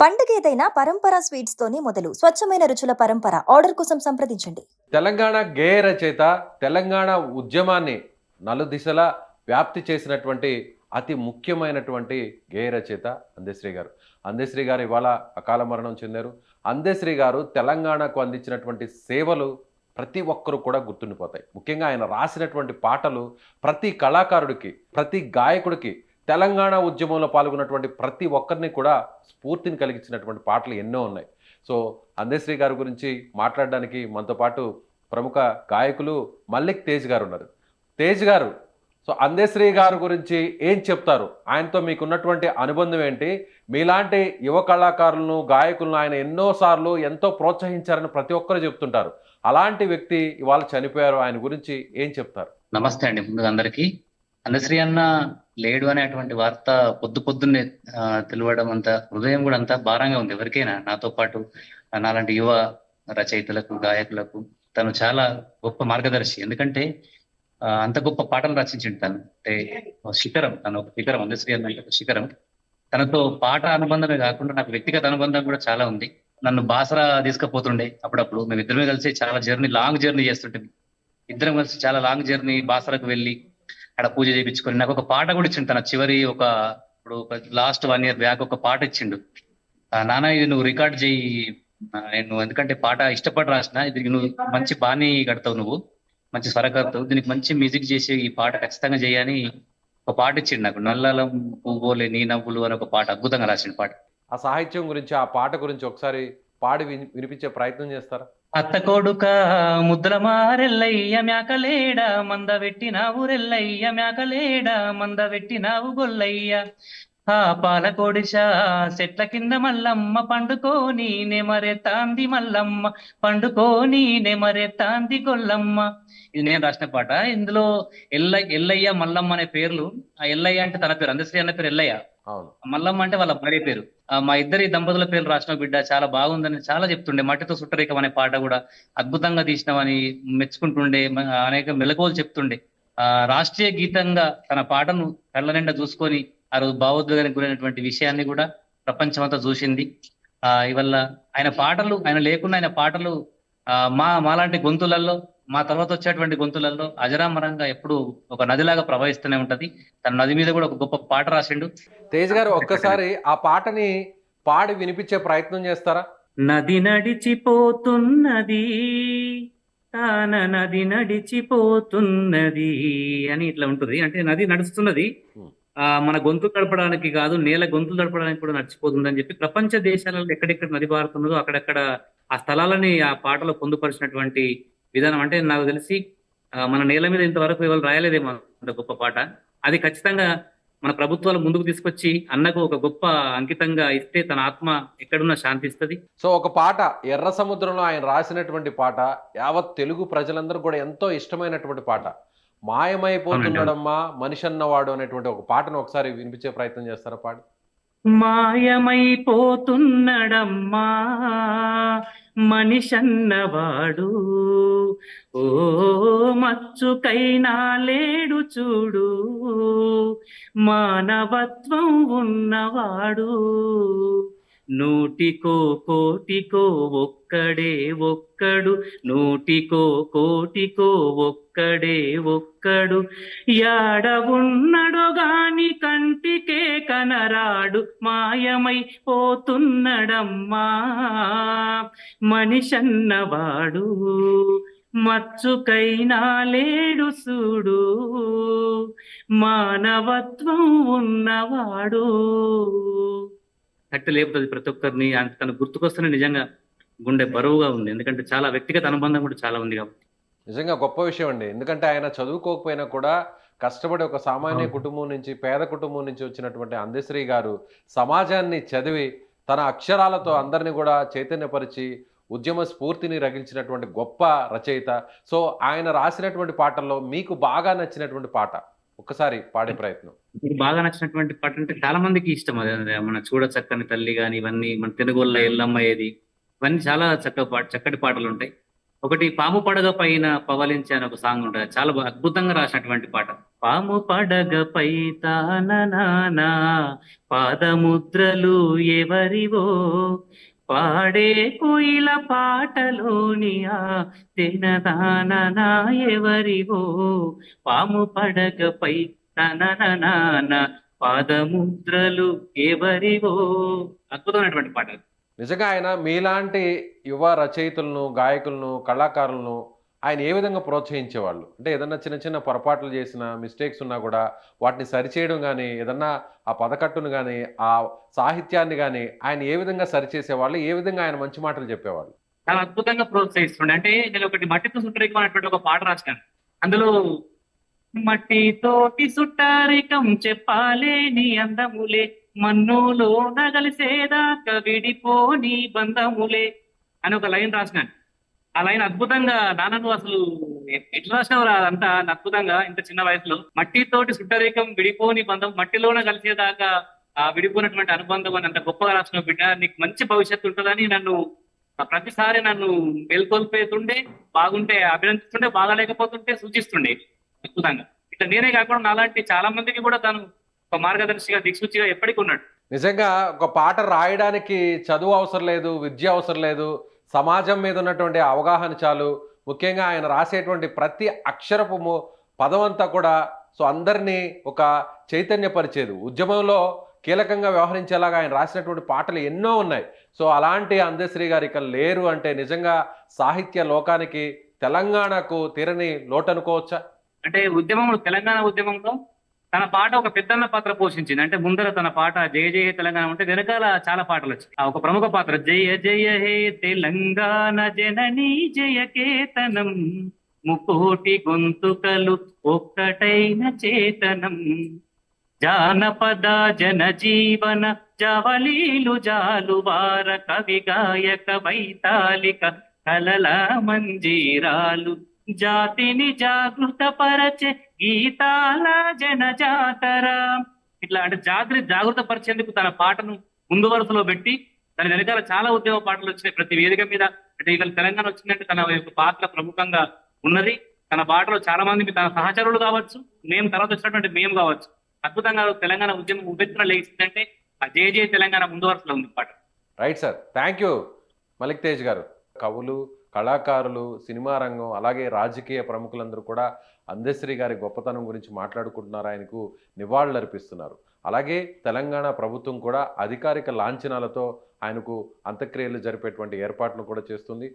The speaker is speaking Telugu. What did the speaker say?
పండుగ ఏదైనా పరంపర స్వీట్స్ తోనే మొదలు. స్వచ్ఛమైన రుచుల పరంపర ఆర్డర్ కోసం సంప్రదించండి. తెలంగాణ గేయ రచయిత తెలంగాణ ఉద్యమాన్ని నలుదిశలా వ్యాప్తి చేసినటువంటి అతి ముఖ్యమైనటువంటి గేయ రచయిత అందశ్రీ గారు. అందశ్రీ గారు ఇవాళ అకాల మరణం చెందారు. అందశ్రీ గారు తెలంగాణకు అందించినటువంటి సేవలు ప్రతి ఒక్కరు కూడా గుర్తుండిపోతాయి. ముఖ్యంగా ఆయన రాసినటువంటి పాటలు ప్రతి కళాకారుడికి ప్రతి గాయకుడికి తెలంగాణ ఉద్యమంలో పాల్గొన్నటువంటి ప్రతి ఒక్కరిని కూడా స్ఫూర్తిని కలిగించినటువంటి పాటలు ఎన్నో ఉన్నాయి. సో అందశ్రీ గారి గురించి మాట్లాడడానికి మనతో పాటు ప్రముఖ గాయకులు మల్లిక్ తేజ్ గారు ఉన్నారు. తేజ్ గారు సో అందేశ్రీ గారి గురించి ఏం చెప్తారు? ఆయనతో మీకున్నటువంటి అనుబంధం ఏంటి? మీలాంటి యువ కళాకారులను గాయకులను ఆయన ఎన్నోసార్లు ఎంతో ప్రోత్సహించారని ప్రతి ఒక్కరు చెప్తుంటారు. అలాంటి వ్యక్తి ఇవాళ చనిపోయారు ఆయన గురించి ఏం చెప్తారు? నమస్తే అండి ముందు అందరికీ. అందశ్రీ అన్న లేడు అనేటువంటి వార్త పొద్దు పొద్దున్నే ఆ, తెలియడం అంత హృదయం కూడా అంతా భారంగా ఉంది. ఎవరికైనా నాతో పాటు నాలాంటి యువ రచయితలకు గాయకులకు తను చాలా గొప్ప మార్గదర్శి. ఎందుకంటే అంత గొప్ప పాటలు రచించిండు తను. అంటే శిఖరం తను ఒక శిఖరం అందశ్రీ అన్న ఒక శిఖరం. తనతో పాట అనుబంధమే కాకుండా నాకు వ్యక్తిగత అనుబంధం కూడా చాలా ఉంది. నన్ను బాసరా తీసుకుపోతుండే అప్పుడప్పుడు. మేము ఇద్దరమే కలిసి చాలా జర్నీ లాంగ్ జర్నీ చేస్తుంటే ఇద్దరం కలిసి చాలా లాంగ్ జర్నీ బాసరకు వెళ్ళి అక్కడ పూజ చేయించుకొని నాకు ఒక పాట కూడా ఇచ్చిండు. తన చివరి ఒక ఇప్పుడు లాస్ట్ వన్ ఇయర్ బ్యాక్ ఒక పాట ఇచ్చిండు. ఆ, నాన్న ఇది నువ్వు రికార్డ్ చేయి. నేను ఎందుకంటే పాట ఇష్టపడి రాసిన. ఇది నువ్వు మంచి బాణి కడతావు నువ్వు. మంచి స్వరకర్తావు దీనికి మంచి మ్యూజిక్ చేసి ఈ పాట ఖచ్చితంగా చేయని ఒక పాట ఇచ్చిండు నాకు. నల్లలం పువ్వులే నీ నవ్వులు అని ఒక పాట అద్భుతంగా రాసిన పాట. ఆ సాహిత్యం గురించి ఆ పాట గురించి ఒకసారి పాడి విని- వినిపించే ప్రయత్నం చేస్తారా? అత్త కొడుక ముద్ర మారెల్లయ్య మేకలేడ మంద పెట్టినావు రెల్లయ్య మేకలేడ మంద పెట్టినావు గొల్లయ్య ఆ పాలకోడిష చెట్ల కింద మల్లమ్మ పండుకోని నెమరెత్తాంది మల్లమ్మ పండుకోని నెమరెత్తాంది గొల్లమ్మ. ఇది నేను రాసిన పాట. ఇందులో ఎల్ల ఎల్లయ్య మల్లమ్మ అనే పేర్లు ఆ ఎల్లయ్య అంటే తన పేరు అందశ్రీ అన్న పేరు ఎల్లయ్య. మల్లమ్మ అంటే వాళ్ళ భార్య పేరు. మా ఇద్దరి దంపతుల పేర్లు రాసిన బిడ్డ చాలా బాగుందని చాలా చెప్తుండే. మట్టితో సుట్టరేఖం అనే పాట కూడా అద్భుతంగా తీసినామని మెచ్చుకుంటుండే. అనేక మెలకువలు చెప్తుండే. ఆ రాష్ట్రీయ గీతంగా తన పాటను కళ్ళ నిండా చూసుకొని ఆ రోజు భావోద్వేగానికి గురైనటువంటి విషయాన్ని కూడా ప్రపంచమంతా చూసింది. ఆ ఇవల్ల ఆయన పాటలు ఆయన లేకుండా ఆయన పాటలు ఆ మా మాలాంటి గొంతులలో మా తర్వాత వచ్చేటువంటి గొంతులలో అజరామరంగా ఎప్పుడు ఒక నదిలాగా ప్రవహిస్తూనే ఉంటది. తన నది మీద కూడా ఒక గొప్ప పాట రాసిండు. తేజ్ గారు ఒక్కసారి ఆ పాటని పాడి వినిపించే ప్రయత్నం చేస్తారా? నది నడిచిపోతున్నది తాన నది నడిచిపోతున్నది అని ఇట్లా ఉంటుంది. అంటే నది నడుస్తున్నది. ఆ మన గొంతు గడపడానికి కాదు నేల గొంతు గడపడానికి కూడా నడిచిపోతుంది అని చెప్పి ప్రపంచ దేశాలలో ఎక్కడెక్కడ నది పారుతున్నదో అక్కడక్కడ ఆ స్థలాలని ఆ పాటలో పొందుపరిచినటువంటి విధానం అంటే నాకు తెలిసి మన నేల మీద ఇంతవరకు ఎవరు రాయలేదేమో అంత గొప్ప పాట. అది ఖచ్చితంగా మన ప్రభుత్వాలు ముందుకు తీసుకొచ్చి అన్నకు ఒక గొప్ప అంకితంగా ఇస్తే తన ఆత్మ ఎక్కడున్నా శాంతిస్తుంది. సో ఒక పాట ఎర్ర సముద్రంలో ఆయన రాసినటువంటి పాట యావత్ తెలుగు ప్రజలందరూ కూడా ఎంతో ఇష్టమైనటువంటి పాట. మాయమైపోతున్నాడమ్మా మనిషి అన్నవాడు అనేటువంటి ఒక పాటను ఒకసారి వినిపించే ప్రయత్నం చేస్తారా పాడు? మాయమైపోతున్నడమ్మా మనిషన్నవాడు. ఓ మచ్చుకైనా లేడు చూడు మానవత్వం ఉన్నవాడు. నూటికో కోటికో ఒక్కడే ఒక్కడు నూటికో కోటికో ఒక్కడే ఒక్కడు. యాడ ఉన్నడో గాని కంటికే కనరాడు మాయమై పోతున్నడమ్మా. మనిషన్నవాడు మచ్చుకైనా లేడు చూడు మానవత్వం ఉన్నవాడు. కట్టి లేపుతుంది ప్రతి ఒక్కరిని తను గుర్తుకొస్తేనే నిజంగా గుండె బరువుగా ఉంది. ఎందుకంటే చాలా వ్యక్తిగత అనుబంధం కూడా చాలా ఉంది కాబట్టి. నిజంగా గొప్ప విషయం అండి. ఎందుకంటే ఆయన చదువుకోకపోయినా కూడా కష్టపడి ఒక సామాన్య. కుటుంబం నుంచి పేద కుటుంబం నుంచి వచ్చినటువంటి అందశ్రీ గారు సమాజాన్ని చదివి తన అక్షరాలతో అందరినీ కూడా చైతన్యపరిచి ఉద్యమ స్ఫూర్తిని రగిల్చినటువంటి గొప్ప రచయిత. సో ఆయన రాసినటువంటి పాటల్లో మీకు బాగా నచ్చినటువంటి పాట? ఒక్కసారి పాడే ప్రయత్నం. మీకు బాగా నచ్చినటువంటి పాట అంటే చాలా మందికి ఇష్టం అదే మన చూడ చక్కని తల్లి కానీ ఇవన్నీ మన తెలుగుల్ల ఎల్లమ్మ ఏది ఇవన్నీ చాలా చక్క పాట చక్కటి పాటలు ఉంటాయి. ఒకటి పాము పడగ పైన పవలించే అని ఒక సాంగ్ ఉంటుంది. చాలా అద్భుతంగా రాసినటువంటి పాట. పాము పడగ పై తాననానా పాదముద్రలు ఎవరివో పాడే కోయిల పాటలోని ఆ తినదాననా ఎవరివో? పాము పడగపై తన పాదముద్రలు ఎవరివో? అద్భుతమైనటువంటి పాట నిజంగా ఆయన మీలాంటి యువ రచయితలను గాయకులను కళాకారులను ఆయన ఏ విధంగా ప్రోత్సహించేవాళ్ళు? అంటే ఏదన్నా చిన్న చిన్న పొరపాట్లు చేసిన మిస్టేక్స్ ఉన్నా కూడా వాటిని సరిచేయడం కానీ ఏదన్నా ఆ పదకట్టును కానీ ఆ సాహిత్యాన్ని కానీ ఆయన ఏ విధంగా సరిచేసేవాళ్ళు? ఏ విధంగా ఆయన మంచి మాటలు చెప్పేవాళ్ళు? చాలా అద్భుతంగా ప్రోత్సహిస్తుండే. అంటే నేను ఒకటి మట్టితో సుట్టరికం అనేటువంటి ఒక పాట రాశాను. అందులో మట్టితోటి సుట్టారికం చెప్పాలే నీ అందములే మన్నులో నగలిసేదాకా విడిపోని బంధములే అని ఒక లైన్ రాసినాను. ఆ లైన్ అద్భుతంగా నాన్న నువ్వు అసలు ఎట్లా రాసినావు అదంతా? అద్భుతంగా ఇంత చిన్న వయసులో. మట్టితోటి సుట్టరేకం విడిపోని బంధం మట్టిలోన కలిసేదాకా ఆ విడిపోయినటువంటి అనుబంధం అని అంత గొప్పగా రాసిన బిడ్డ. నీకు మంచి భవిష్యత్తు ఉంటుందని నన్ను ప్రతిసారి నన్ను మేల్కొల్పేతుండే బాగుంటే అభినందిస్తుండే బాగాలేకపోతుంటే సూచిస్తుండే. అద్భుతంగా. ఇట్లా నేనే కాకుండా నాలాంటి చాలా మందికి కూడా తను ఒక మార్గదర్శిగా దిక్సూచిగా ఎప్పటికీ ఉన్నాడు. నిజంగా ఒక పాట రాయడానికి చదువు అవసరం లేదు విద్య అవసరం లేదు. సమాజం మీద ఉన్నటువంటి అవగాహన చాలు. ముఖ్యంగా ఆయన రాసేటువంటి ప్రతి అక్షరపు పదమంతా పదం అంతా కూడా సో అందరినీ ఒక చైతన్యపరిచేది. ఉద్యమంలో కీలకంగా వ్యవహరించేలాగా ఆయన రాసినటువంటి పాటలు ఎన్నో ఉన్నాయి. సో అలాంటి అందశ్రీ గారు ఇక లేరు అంటే నిజంగా సాహిత్య లోకానికి తెలంగాణకు తీరని లోటు అనుకోవచ్చా అంటే ఉద్యమంలో తెలంగాణ ఉద్యమంలో తన పాట ఒక పెద్దన్న పాత్ర పోషించింది. అంటే ముందర తన పాట జయ జయ తెలంగాణ ఉంటే వెనకాల చాలా పాటలు వచ్చాయి. ఆ ఒక ప్రముఖ పాత్ర జయ జయ హే తెలంగాణ జనని జయ కేతనం. ముకోటి గొంతుకలు ఒక్కటైన చేతనం. జానపద జన జీవన జవలీలు జాలువార కవి గాయక వైతాళిక కలల మంజీరాలు జాతిని జాగృత పరచే గీతాల జనజాతర. ఇట్లా అంటే జాతిని జాగృత పరిచేందుకు తన పాటను ముందు వరుసలో పెట్టి దాని వెనకాల చాలా ఉద్యమ పాటలు వచ్చినాయి. ప్రతి వేదిక మీద అంటే ఇవాళ తెలంగాణ వచ్చిందంటే తన యొక్క పాత్ర ప్రముఖంగా ఉన్నది. తన పాటలో చాలా మంది తన సహచరులు కావచ్చు మేము తర్వాత వచ్చినటువంటి మేము కావచ్చు. అద్భుతంగా తెలంగాణ ఉద్యమం ఉపెత్తున లేచిందంటే ఆ జే జే తెలంగాణ ముందు వరుసలో ఉంది పాట. Right sir thank you Malik Tej గారు. కవులు కళాకారులు సినిమా రంగం అలాగే రాజకీయ ప్రముఖులందరూ కూడా అందశ్రీ గారి గొప్పతనం గురించి మాట్లాడుకుంటున్నారు. ఆయనకు నివాళులర్పిస్తున్నారు అలాగే తెలంగాణ ప్రభుత్వం కూడా అధికారిక లాంఛనాలతో ఆయనకు అంత్యక్రియలు జరిపేటువంటి ఏర్పాట్లు కూడా చేస్తుంది.